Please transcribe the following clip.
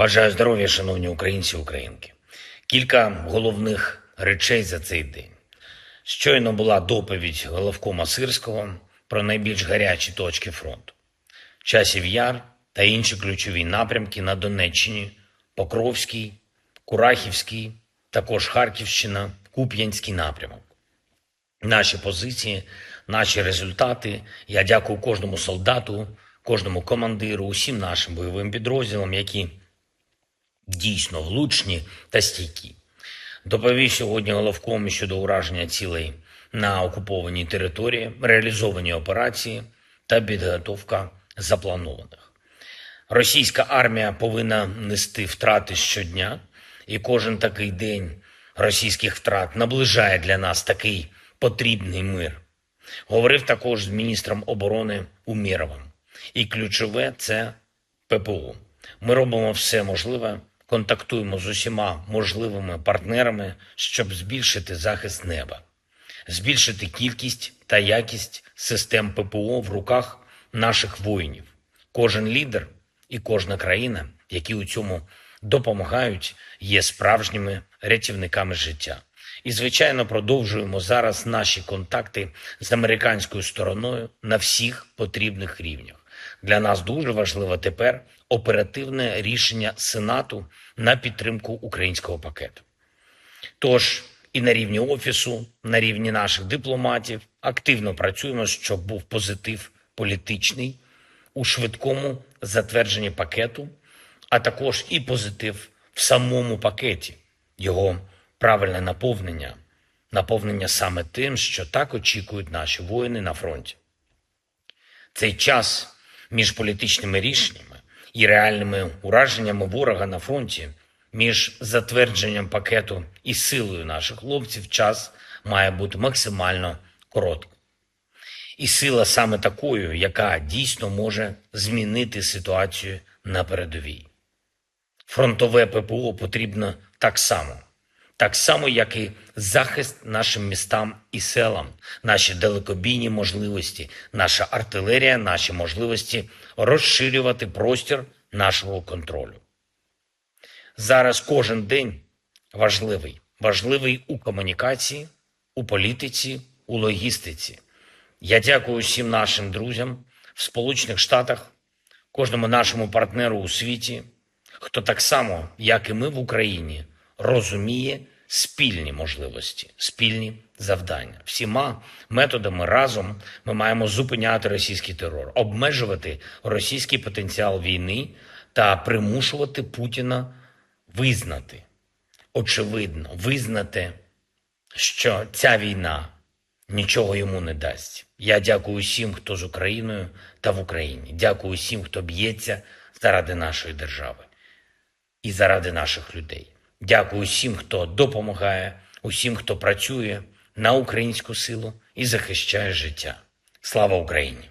Бажаю здоров'я, шановні українці і українки. Кілька головних речей за цей день. Щойно була доповідь головкома Сирського про найбільш гарячі точки фронту. Часів Яр та інші ключові напрямки на Донеччині, Покровський, Курахівський, також Харківщина, Куп'янський напрямок. Наші позиції, наші результати. Я дякую кожному солдату, кожному командиру, усім нашим бойовим підрозділам, які дійсно влучні та стійкі. Доповів сьогодні головком щодо ураження цілей на окупованій території, реалізовані операції та підготовка запланованих. Російська армія повинна нести втрати щодня, і кожен такий день російських втрат наближає для нас такий потрібний мир. Говорив також з міністром оборони Умєровим. І ключове це ППО. Ми робимо все можливе, контактуємо з усіма можливими партнерами, щоб збільшити захист неба, збільшити кількість та якість систем ППО в руках наших воїнів. Кожен лідер і кожна країна, які у цьому допомагають, є справжніми рятівниками життя. І, звичайно, продовжуємо зараз наші контакти з американською стороною на всіх потрібних рівнях. Для нас дуже важливо тепер оперативне рішення Сенату на підтримку українського пакету. Тож і на рівні офісу, на рівні наших дипломатів активно працюємо, щоб був позитив політичний у швидкому затвердженні пакету, а також і позитив в самому пакеті, його правильне наповнення, наповнення саме тим, що так очікують наші воїни на фронті. Цей час між політичними рішеннями і реальними ураженнями ворога на фронті, між затвердженням пакету і силою наших хлопців, час має бути максимально коротким. І сила саме такою, яка дійсно може змінити ситуацію на передовій. Фронтове ППО потрібно так само, так само, як і захист нашим містам і селам, наші далекобійні можливості, наша артилерія, наші можливості розширювати простір нашого контролю. Зараз кожен день важливий, важливий у комунікації, у політиці, у логістиці. Я дякую всім нашим друзям в Сполучених Штатах, кожному нашому партнеру у світі, хто так само, як і ми в Україні, розуміє спільні можливості, спільні завдання. Всіма методами разом ми маємо зупиняти російський терор, обмежувати російський потенціал війни та примушувати Путіна визнати, очевидно, визнати, що ця війна нічого йому не дасть. Я дякую всім, хто з Україною та в Україні. Дякую всім, хто б'ється заради нашої держави і заради наших людей. Дякую всім, хто допомагає, усім, хто працює на українську силу і захищає життя. Слава Україні!